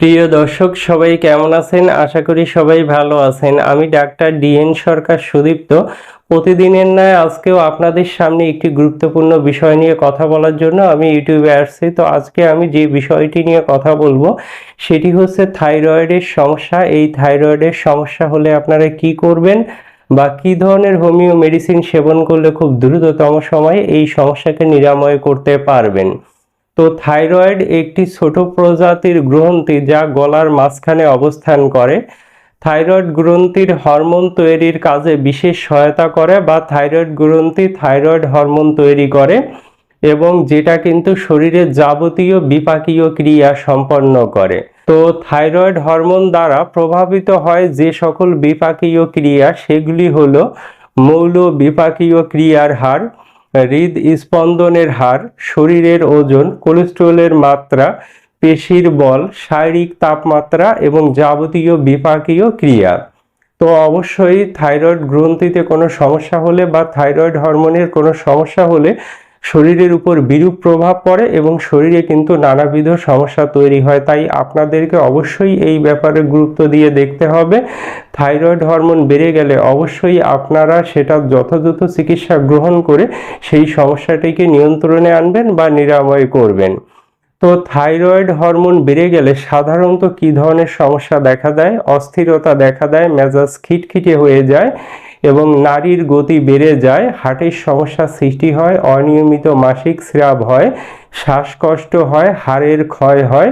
প্রিয় দর্শক, সবাই কেমন আছেন? আশা করি সবাই ভালো আছেন। আমি ডাক্তার ডিএন সরকার সুদীপ্ত। প্রতিদিনের ন্যায় আজকেও আপনাদের সামনে একটি গুরুত্বপূর্ণ বিষয় নিয়ে কথা বলার জন্য আমি ইউটিউবে আসছি। তো আজকে আমি যে বিষয়টি নিয়ে কথা বলব, সেটি হচ্ছে থাইরয়েডের সমস্যা। এই থাইরয়েডের সমস্যা হলে আপনারা কি করবেন বা কি ধরনের হোমিও মেডিসিন সেবন করলে খুব দ্রুততম সময়ে এই সমস্যাকে নিরাময় করতে পারবেন? তো থাইরয়েড একটি ছোট প্রজাতির গ্রন্থি যা গলার মাঝখানে অবস্থান করে। থাইরয়েড গ্রন্থির হরমোন তৈরির কাজে বিশেষ সহায়তা করে বা থাইরয়েড গ্রন্থি থাইরয়েড হরমোন তৈরি করে এবং যেটা কিন্তু শরীরের যাবতীয় বিপাকীয় ক্রিয়া সম্পন্ন করে। তো থাইরয়েড হরমোন দ্বারা প্রভাবিত হয় যে সকল বিপাকীয় ক্রিয়া, সেগুলি হলো মৌল বিপাকীয় ক্রিয়ার হার হৃদ স্পন্দনের হার, শরীরের ওজন, কোলেস্ট্রলের মাত্রা, পেশির বল, শারীরিক তাপমাত্রা এবং যাবতীয় বিপাকীয় ক্রিয়া। তো অবশ্যই থাইরয়েড গ্রন্থিতে কোনো সমস্যা হলে বা থাইরয়েড হরমোনের কোনো সমস্যা হলে শরীরের উপর বিরূপ প্রভাব পড়ে এবং শরীরে কিন্তু নানাবিধ সমস্যা তৈরি হয়। তাই আপনাদেরকে অবশ্যই এই ব্যাপারে গুরুত্ব দিয়ে দেখতে হবে। থাইরয়েড হরমোন বেড়ে গেলে অবশ্যই আপনারা সেটা যথাযথ চিকিৎসা গ্রহণ করে সেই সমস্যাটিকে নিয়ন্ত্রণে আনবেন বা নিরাময় করবেন। তো থাইরয়েড হরমোন বেড়ে গেলে সাধারণত কি ধরনের সমস্যা দেখা দেয়? অস্থিরতা দেখা দেয়, মেজাজ খিটখিটে হয়ে যায় এবং নারীর গতি বেড়ে যায়, হার্টের সমস্যা সৃষ্টি হয়, অনিয়মিত মাসিক স্রাব হয়, শ্বাসকষ্ট হয়, হাড়ের ক্ষয় হয়,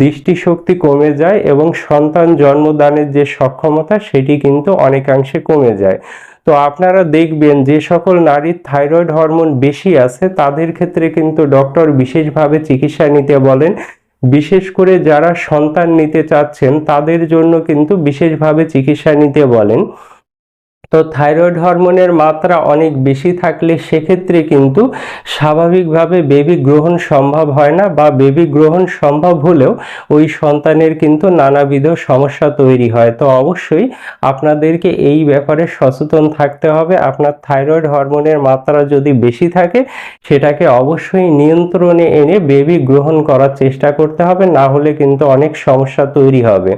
দৃষ্টিশক্তি কমে যায় এবং সন্তান জন্মদানের যে সক্ষমতা সেটি কিন্তু অনেকাংশে কমে যায়। তো আপনারা দেখবেন যে সকল নারীর থাইরয়েড হরমোন বেশি আছে, তাদের ক্ষেত্রে কিন্তু ডক্টর বিশেষভাবে চিকিৎসা নিতে বলেন। বিশেষ করে যারা সন্তান নিতে চাচ্ছেন, তাদের জন্য কিন্তু বিশেষভাবে চিকিৎসা নিতে বলেন। তো থাইরয়েড হরমোনের মাত্রা অনেক বেশি থাকলে সেক্ষেত্রে কিন্তু স্বাভাবিকভাবে বেবি গ্রহণ সম্ভব হয় না বা বেবি গ্রহণ সম্ভব হলেও ওই সন্তানের কিন্তু নানাবিধ সমস্যা তৈরি হয়। তো অবশ্যই আপনাদেরকে এই ব্যাপারে সচেতন থাকতে হবে। আপনার থাইরয়েড হরমোনের মাত্রা যদি বেশি থাকে, সেটাকে অবশ্যই নিয়ন্ত্রণে এনে বেবি গ্রহণ করার চেষ্টা করতে হবে। না হলে কিন্তু অনেক সমস্যা তৈরি হবে।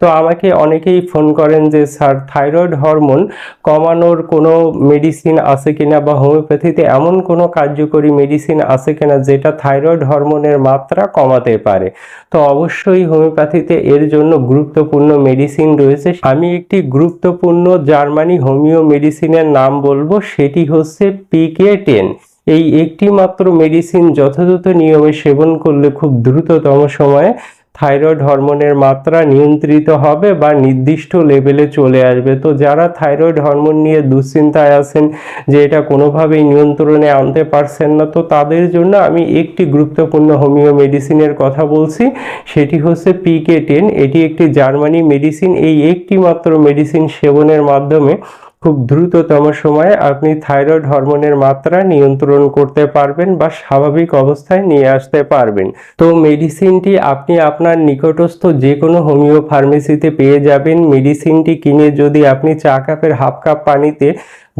তো আমাকে অনেকেই ফোন করেন যে, স্যার, থাইরয়েড হরমোন কমানোর কোনো মেডিসিন আছে কিনা বা হোমিওপ্যাথিতে এমন কোনো কার্যকরী মেডিসিন আছে কিনা যেটা থাইরয়েড হরমোনের মাত্রা কমাতে পারে? তো অবশ্যই হোমিওপ্যাথিতে এর জন্য গুরুত্বপূর্ণ মেডিসিন রয়েছে। আমি একটি গুরুত্বপূর্ণ জার্মানি হোমিও মেডিসিনের নাম বলব, সেটি হচ্ছে পিকে টেন এই একটি মাত্র মেডিসিন যথাযথ নিয়মে সেবন করলে খুব দ্রুততম সময়ে থাইরয়েড হরমোনের মাত্রা নিয়ন্ত্রিত হবে বা নির্দিষ্ট লেভেলে চলে আসবে। তো যারা থাইরয়েড হরমোন নিয়ে দুশ্চিন্তায় আছেন যে এটা কোনোভাবেই নিয়ন্ত্রণে আনতে পারছেন না, তো তাদের জন্য আমি একটি গুরুত্বপূর্ণ হোমিও মেডিসিনের কথা বলছি। সেটি হচ্ছে পিকে টেন এটি একটি জার্মানি মেডিসিন। এই একটি মাত্র মেডিসিন সেবনের মাধ্যমে খুব দ্রুততম সময়ে আপনি থাইরয়েড হরমোনের মাত্রা নিয়ন্ত্রণ করতে পারবেন বা স্বাভাবিক অবস্থায় নিয়ে আসতে পারবেন। তো মেডিসিনটি আপনি আপনার নিকটস্থ যে কোনো হোমিও ফার্মেসিতে পেয়ে যাবেন। মেডিসিনটি কিনে যদি আপনি চা কাপের হাফ কাপ পানিতে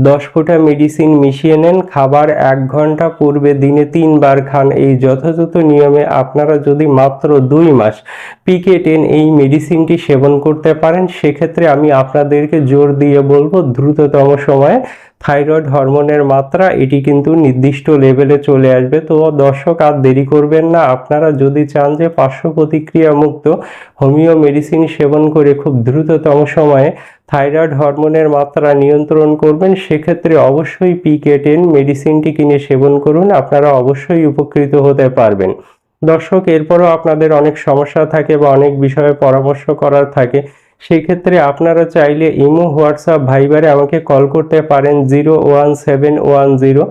দশ ফোঁটা মেডিসিন মিশিয়ে নেন। খাবার এক ঘণ্টা পূর্বে দিনে তিনবার খান। এই যথাযথ নিয়মে আপনারা যদি মাত্র দুই মাস পিকে টেন এই মেডিসিনটি সেবন করতে পারেন, সেক্ষেত্রে আমি আপনাদেরকে জোর দিয়ে বলব, দ্রুততম সময়ে থাইরয়েড হরমোনের মাত্রা এটি কিন্তু নির্দিষ্ট লেভেলে চলে আসবে। তো দর্শক, আর দেরি করবেন না। আপনারা যদি চান যে পার্শ্ব প্রতিক্রিয়া মুক্ত হোমিও মেডিসিন সেবন করে খুব দ্রুততম সময়ে থাইরয়েড হরমোনের মাত্রা নিয়ন্ত্রণ করবেন, সেক্ষেত্রে অবশ্যই পিকে টেন মেডিসিনটি কিনে সেবন করুন, আপনারা অবশ্যই উপকৃত হতে পারবেন। দর্শক, এরপরও আপনাদের অনেক সমস্যা থাকে বা অনেক বিষয়ে পরামর্শ করার থাকে সেই ক্ষেত্রে আপনারা চাইলে ইমো, হোয়াটসঅ্যাপ, ভাইবারে আমাকে কল করতে পারেন zero one seven one zero,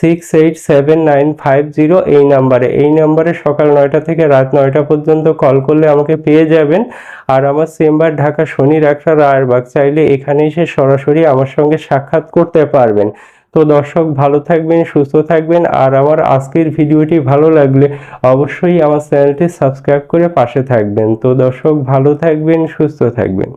six eight seven nine five zero এই নাম্বারে। এই নাম্বারে সকাল নয়টা থেকে রাত নয়টা পর্যন্ত কল করলে আমাকে পেয়ে যাবেন। আর আমার চেম্বার ঢাকা শনি রাখা রায়েরবাগ চাইলে এখানে এসে সরাসরি আমার সঙ্গে সাক্ষাৎ করতে পারবেন। তো দর্শক, ভালো থাকবেন, সুস্থ থাকবেন। আর আমার আজকের ভিডিওটি ভালো লাগলে অবশ্যই আমার চ্যানেলটি সাবস্ক্রাইব করে পাশে থাকবেন। তো দর্শক, ভালো থাকবেন, সুস্থ থাকবেন।